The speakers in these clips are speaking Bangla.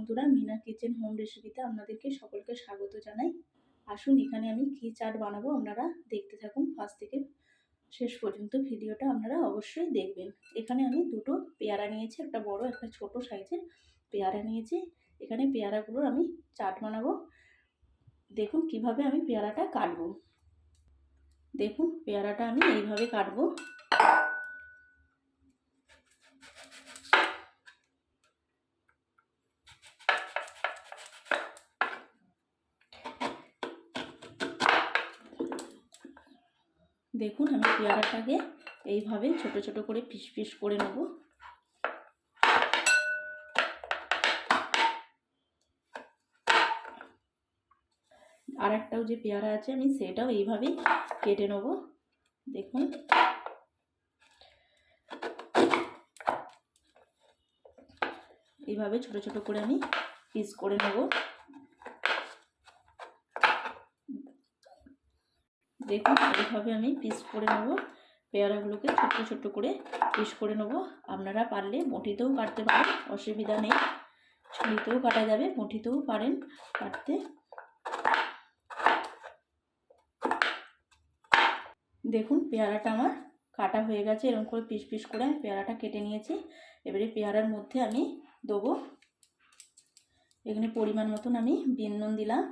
বন্ধুরা মিনা কিচেন হোম রেসিপিতে আপনাদেরকে সকলকে স্বাগত জানাই। আসুন, এখানে আমি কী চাট বানাবো আপনারা দেখতে থাকুন। ফার্স্ট থেকে শেষ পর্যন্ত ভিডিওটা আপনারা অবশ্যই দেখবেন। এখানে আমি দুটো পেয়ারা নিয়েছি, একটা বড়, একটা ছোট সাইজের পেয়ারা নিয়েছি। এখানে পেয়ারাগুলোর আমি চাট বানাবো। দেখুন, কীভাবে আমি পেয়ারাটা কাটবো। দেখুন, পেয়ারাটা আমি এইভাবে কাটবো। দেখুন আমি পেয়ারাটাকে এইভাবে ছোট ছোট করে পিস পিস করে নেব। আর একটাও যে পেয়ারা আছে, আমি সেটাও এইভাবেই কেটে নেব। দেখুন। এইভাবে ছোট ছোট করে আমি পিস করে নেব। দেখুন, এইভাবে আমি পিস করে নেব। পেয়ারাগুলোকে ছোট্ট ছোট্ট করে পিস করে নেব। আপনারা পারলে মুঠিতেও কাটতে পারেন, অসুবিধা নেই। ছুরিতেও কাটা যাবে, মুঠিতেও পারেন কাটতে। দেখুন, পেয়ারাটা আমার কাটা হয়ে গেছে, এরকম করে পিস পিস করে আমি পেয়ারাটা কেটে নিয়েছি। এবারে পেয়ারার মধ্যে আমি দেবো। এখানে পরিমাণ মতন আমি বিন দিলাম।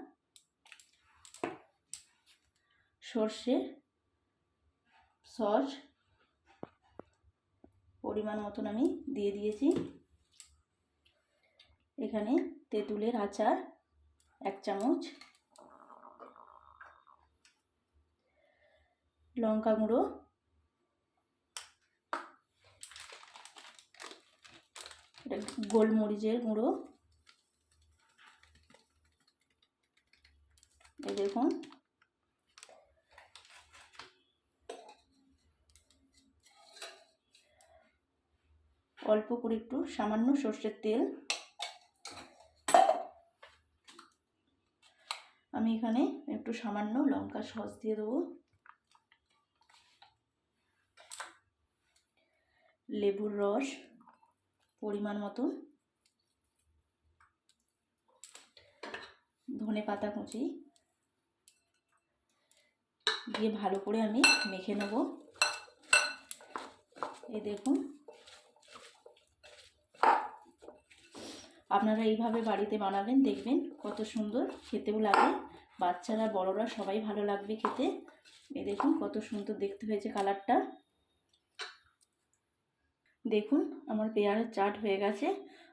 সর্ষে, সস, পরিমাণ মতন আমি দিয়ে দিয়েছি। এখানে তেঁতুলের আচার এক চামচ, লঙ্কা গুঁড়ো গোলমরিচের গুঁড়ো। এই দেখুন অল্প করে একটু সামান্য সর্ষের তেল। আমি এখানে একটু সামান্য লঙ্কা সস দিয়ে দেবো। লেবুর রস পরিমাণ মতো। ধনে পাতা কুচি। দিয়ে ভালো করে আমি মেখে নেব। এই দেখুন আপনারা এইভাবে বাড়িতে বানাবেন, দেখবেন কত সুন্দর খেতেও লাগে। বাচ্চারা, বড়রা সবাই ভালো লাগবে খেতে। এই দেখুন কত সুন্দর দেখতে হয়েছে কালারটা। দেখুন আমার পেয়ারের চাট হয়ে গেছে।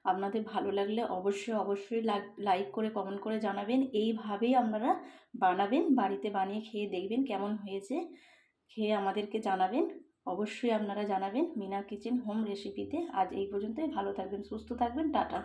আপনাদের ভালো লাগলে অবশ্যই অবশ্যই লাইক করে কমেন্ট করে জানাবেন। এইভাবেই আপনারা বানাবেন, বাড়িতে বানিয়ে খেয়ে দেখবেন কেমন হয়েছে। খেয়ে আমাদেরকে জানাবেন। অবশ্যই আপনারা জানাবেন। মিনা কিচেন হোম রেসিপিতে আজ এই পর্যন্তই। ভালো থাকবেন, সুস্থ থাকবেন। টাটা।